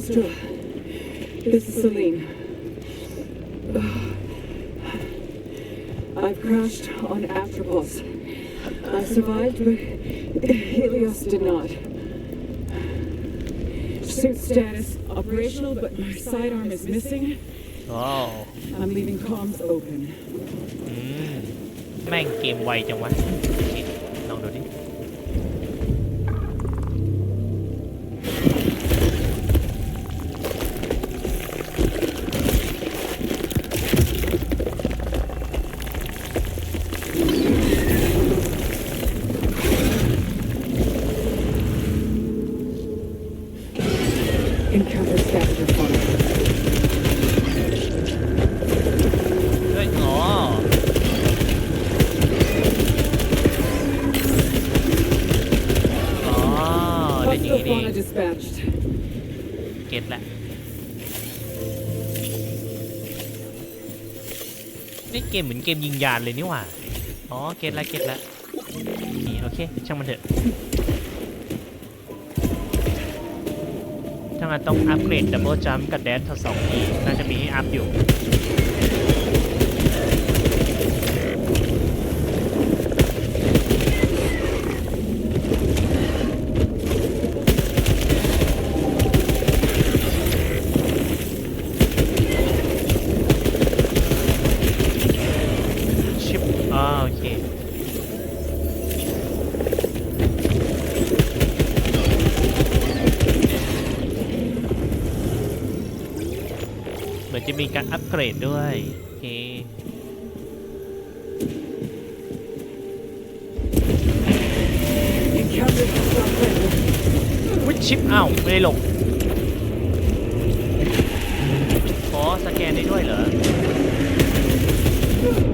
Astra, this is Celine. I've crashed on Astropulse. I survived, but Helios did not. Suit status operational, but my sidearm is missing. อ๋อ I'm leaving comms open. อืมแม่งเกมไวจังวะโอเคลองดูดิ นี่เกมเหมือนเกมยิงยานเลยนี่หว่า อ๋อ เก็ตละเก็ตละนี่โอเค ช่างมันเถอะถ้างั้นต้องอัปเกรดดับเบิลจัมป์กับแดนทั้งสองทีน่าจะมีให้อัพอยู่ ชิปอ๋อโอเค เหมือน จะมีการอัปเกรดด้วยโอเควิชิปอ้าวไม่ได้ลงขอสแกนได้ด้วยเหรอ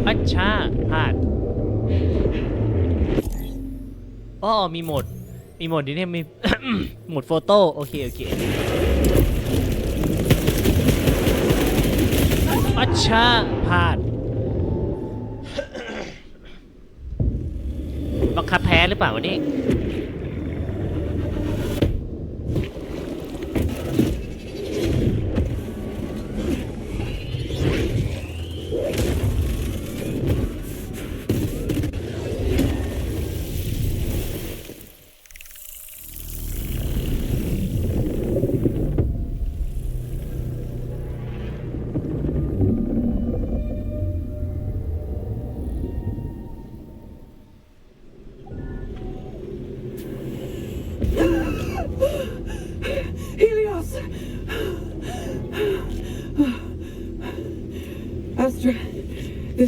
อัชชาพลาดอ๋อมีโหมด มีโหมดนี้เนี่ยมีโหมดโฟโต้โอเค โอเค อั ช่าพลาดบังคับแพ้หรือเปล่าวันี่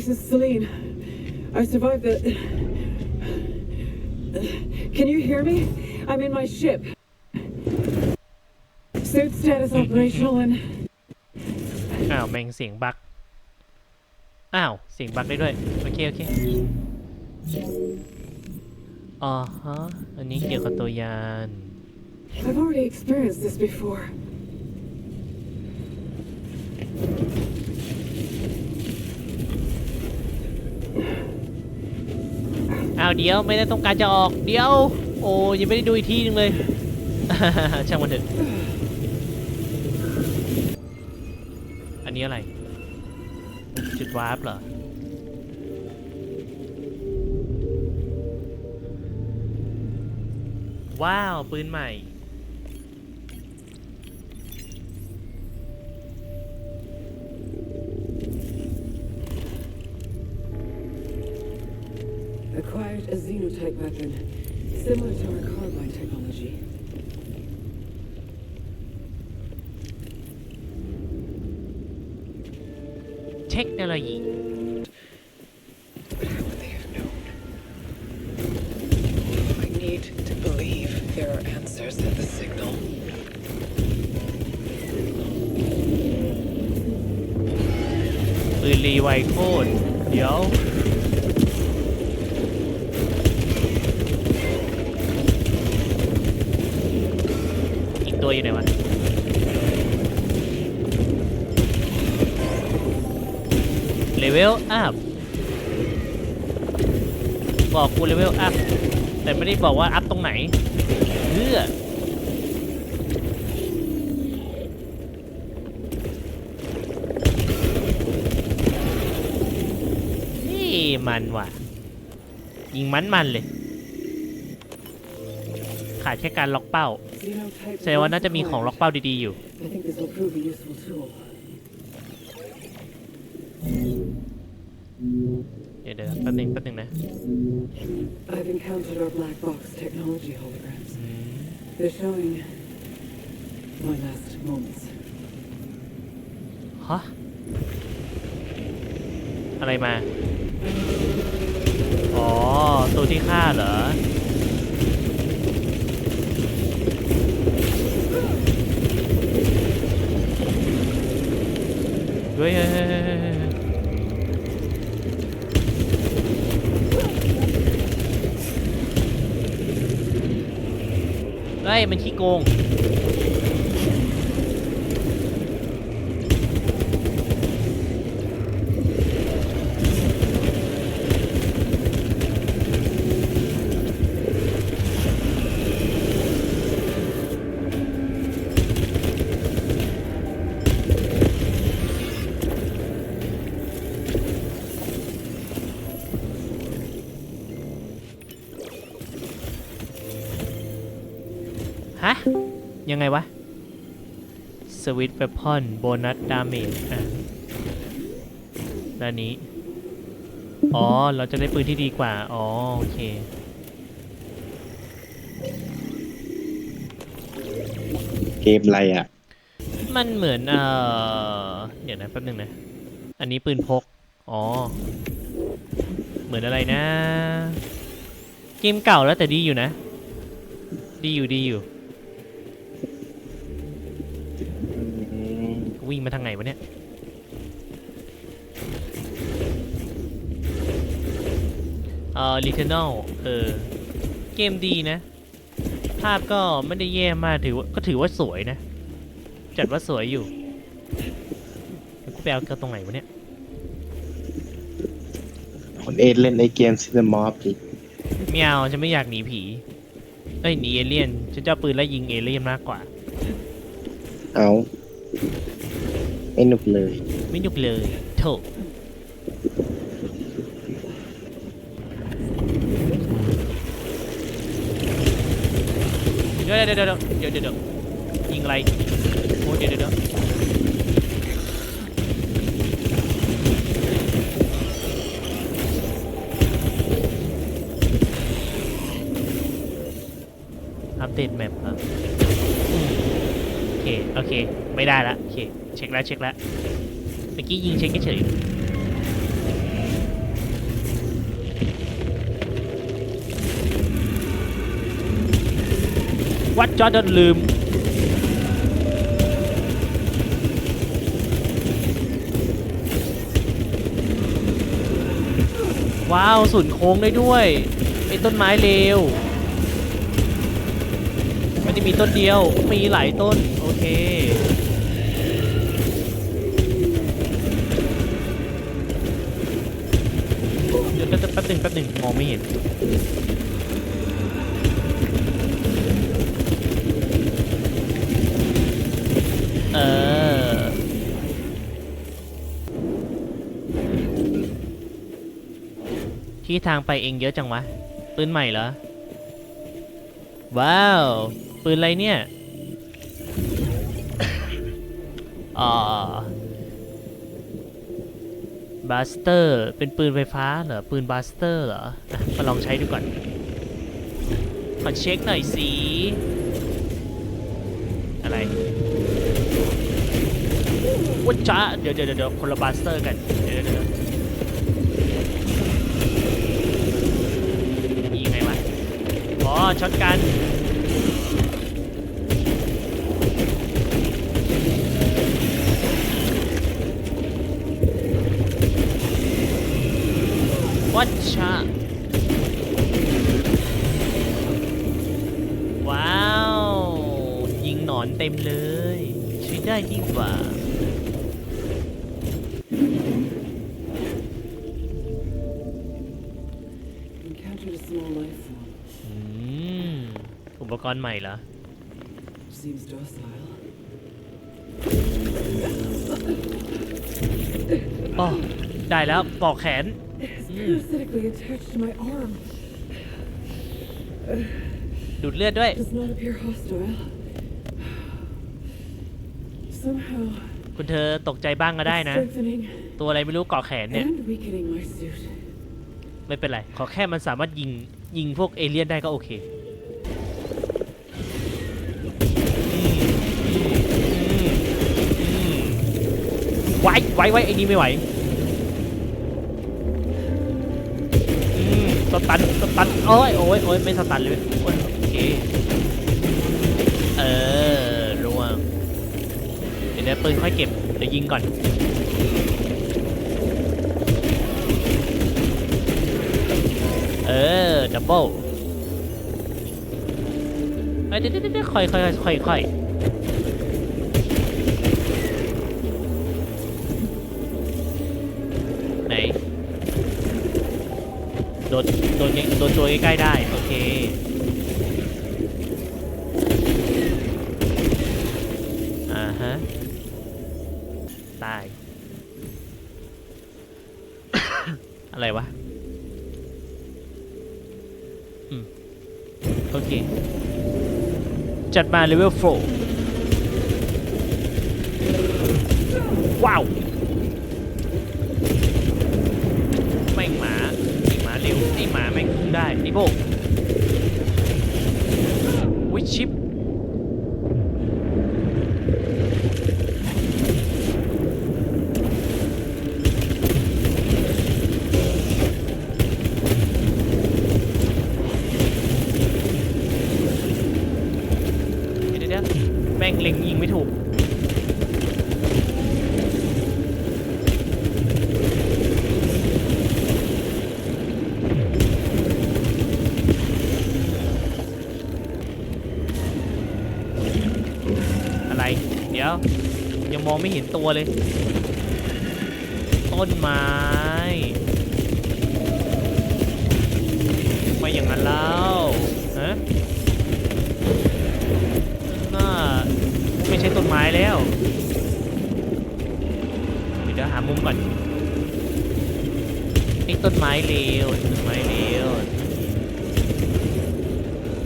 is Celine. I survived the. Can you hear me? I'm in my ship. Suit status operational and. อ้าว แม่งเสียงบั๊กอ้าว เสียงบั๊กได้ด้วย โอเค โอเค อ๋อฮะ อันนี้เกี่ยวกับตัวยาน I've already experienced this before. าวเดี๋ยวไม่ได้ต้องการจะออกเดี๋ยว โอ้ยังไม่ได้ดูอีกทีนึงเลย ช่างมันเถอะ อันนี้อะไร จุดวาร์ปเหรอว้าว ปืนใหม่ Acquired a xenotype weapon, similar to our carbine technology. เทคโนโลยี How would they have known? I need to believe there are answers in the signal. ปืนรีไวโคตรเดี๋ยว อยู่ไหนวะเลเวลอัพบอกกูเลเวลอัพแต่ไม่ได้บอกว่าอัพตรงไหนเพื่อมันว่ะ ยิงมันมันเลย ขาดแค่การล็อกเป้า Xenotype แสดงว่าน่าจะมีของล็อกเป้าดีๆอยู่ I think this will prove a useful tool. เดี๋ยวเดี๋ยวแป๊บหนึงแป๊บหนึงนะ I've encountered our black box technology holograms. อืม They're showing my last moments. ฮะอะไรมา อ๋อ ตัวที่ฆ่าเหรอ เฮ้ยเฮ้ยเฮ้ยเฮ้ยเฮ้ยเฮ้ยมันขี้โกง ยังไงวะสวิตเ e พอนโบนัสดาเมจอะด้านนี้ อ๋อ เราจะได้ปืนที่ดีกว่า อ๋อ โอเค เกมอะไรอะ มันเหมือน เอ่อ เดี๋ยวนะแป๊บนึงนะ อันนี้ปืนพก อ๋อ เหมือนอะไรนะ เกมเก่าแล้วแต่ดีอยู่นะ ดีอยู่ดีอยู่ วิ่งมาทางไหนวะเนี่ย เอ่อ Returnal เออ เกมดีนะ ภาพก็ไม่ได้แย่มากถือว่าก็ถือว่าสวยนะ จัดว่าสวยอยู่แล้วกูไปเอาเกาตรงไหนวะเนี่ย คนเอเล่นไอเกมซินมอฟดิไม่เอาฉันไม่อยากหนีผีเอ้ยหนีเอเลี่ยนฉันจะเอาปืนไล่ยิงเอเลี่ยนมากกว่า เอา ไม่หนุกเลย ไม่หนุกเลยโถเดี๋ยวเดี๋ยวเดี๋ยวเดี๋ยวเดี๋ยวยิงอะไรโอ้เดี๋ยวเดี๋ยวอัปเดตแมปครับ โอเคโอเค ไม่ได้ละโอเค เช็คแล้วเช็คแล้วเมื่อกี้ยิงเช็คเฉยวัดจอดลืมว้าวสุนโค้งได้ด้วยไอ้ต้นไม้เลวไม่ได้มีต้นเดียวมีหลายต้น เค เดี๋ยวแป๊บแป๊บหนึ่งแป๊บหนึ่งมองไม่เห็นเออที่ทางไปเองเยอะจังวะ ปืนใหม่เหรอ ว้าว ปืนอะไรเนี่ย บาสเตอร์ เป็นปืนไฟฟ้าเหรอ ปืนบาสเตอร์เหรออะมาลองใช้ดูก่อน ขอเช็คหน่อยสิ อะไรวัจ้าเดี๋ยวเดี๋ยวเดี๋ยวคนละบาสเตอร์กัน เดี๋ยวเดี๋ยวเดี๋ยวยิงไงวะ อ๋อช็อตกัน ชชะว้าว ยิงหนอนเต็มเลยใช้ได้ยิ่งกว่า Encountered a small life form. อืมอุปกรณ์ใหม่เหรอ Seems docile. อ๋อได้แล้วปอกแขนอื parasitically attached to my arm. ดูดเลือดด้วย Does not appear hostile. Somehow คุณเธอตกใจบ้างก็ได้นะ strengthening ตัวอะไรไม่รู้เกาะแขนเนี่ย and weakening my suit. ไม่เป็นไร ขอแค่มันสามารถยิง ยิงพวกเอเลี่ยนได้ก็โอเคไหวไหวไหวไอ้นี่ไม่ไหว ตันสตันโอ้ยโอ้ยโอ้ยไม่สตันเลยโอ้ยโอเคเออร่วงเดี๋ยวเดี๋ยวปืนค่อยเก็บเดี๋ยวยิงก่อนเออดับเบิลเอ้ยเดี๋ยวเดี๋ยวเดี๋ยวค่อยค่อยค่อยค่อยไหน โดนโดนโดนตัวใกล้ๆได้โอเคอ่าฮะตาย อะไรวะโอเค จัดมาเลเวลโฟว้าว แม่งหมาไอหมาเร็วไอหมาแม่งพุ่งได้ไอโบกวิชิป เดี๋ยวเดี๋ยวแม่งเล็งยิงไม่ถูก อะไร เดี๋ยวยังมองไม่เห็นตัวเลย ต้นไม้ไม่อย่างนั้นแล้วฮะน่าไม่ใช่ต้นไม้แล้ว เดี๋ยวหามุมก่อนไอ้ต้นไม้เลวต้นไม้เลว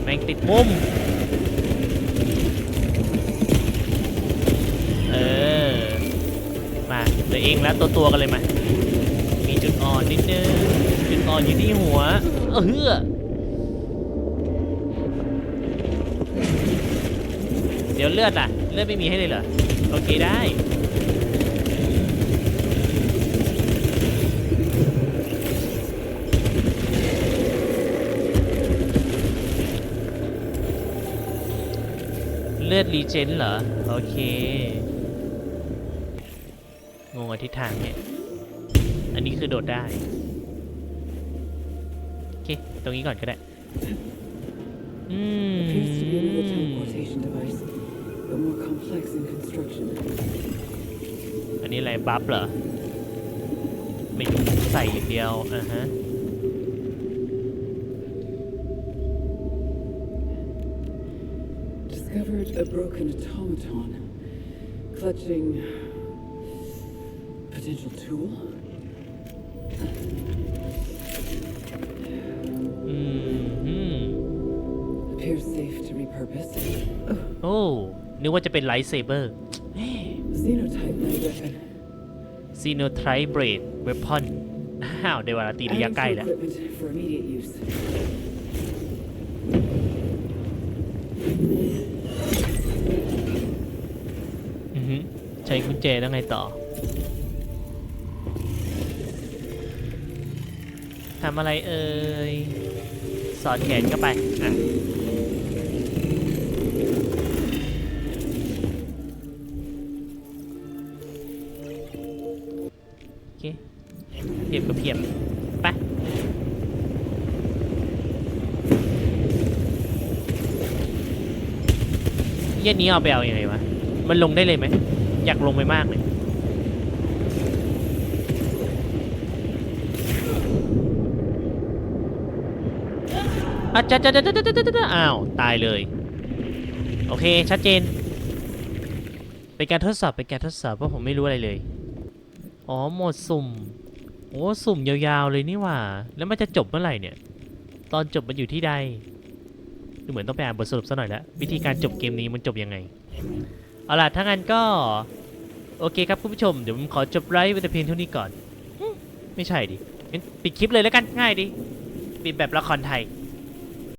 แม่งติดมุม เองแล้วตัวตัวกันเลยมามีจุดอ่อนนิดนึงจุดอ่อนอยู่ที่หัว เออเฮือเดี๋ยวเลือดอะ เลือดไม่มีให้เลยเหรอ โอเคได้เลือดรีเจนเหรอ โอเค งงกับทิศทางเนี่ย อันนี้คือโดดได้ โอเค ตรงนี้ก่อนก็ได้ อืม Appears to be another teleportation device, but more complex in construction. อันนี้อะไรบัฟเหรอ ไม่รู้ใส่อย่างเดียว อ่าฮะ Discovered a broken automaton, clutching potential tool. อืมอืม Appears safe to repurpose. โอ้นึกว่าจะเป็นไลท์เซเบอร์ Xenotype light weapon. ซีโนไทรเบรดเวพอนอ้าวได้เวลาตีระยะ Adding ใกล้ to แล้ว equipment for immediate use. อือฮึใช้กุญแจแล้วไงต่อ ทำอะไรเอ่ย สอดแขนเข้าไป อะ โอเคเพียบก็เพียบไปเย็นนี้เอาไปเอาอยัางไงวะ มันลงได้เลยไหม อยากลงไปมากเลย อาจจะจะจะจะจะจะจะอ้าว ตายเลย โอเค ชัดเจน เป็นการทดสอบ เป็นการทดสอบเพราะผมไม่รู้อะไรเลย อ๋อโหมดสุ่ม โอ้ สุ่มยาวๆเลยนี่หว่า แล้วมันจะจบเมื่อไหร่เนี่ย ตอนจบมันอยู่ที่ใด ดูเหมือนต้องไปอ่านบทสรุปซะหน่อยล้ววิธีการจบเกมนี้มันจบยังไง เอาล่ะ ถ้างั้นก็ โอเคครับคุณผู้ชม เดี๋ยวผมขอจบไลฟ์ไว้แต่เพียงเท่านี้ก่อน ไม่ใช่ดิงั้นปิดคลิปเลยแล้วกัน ง่ายดิปิดแบบละครไทย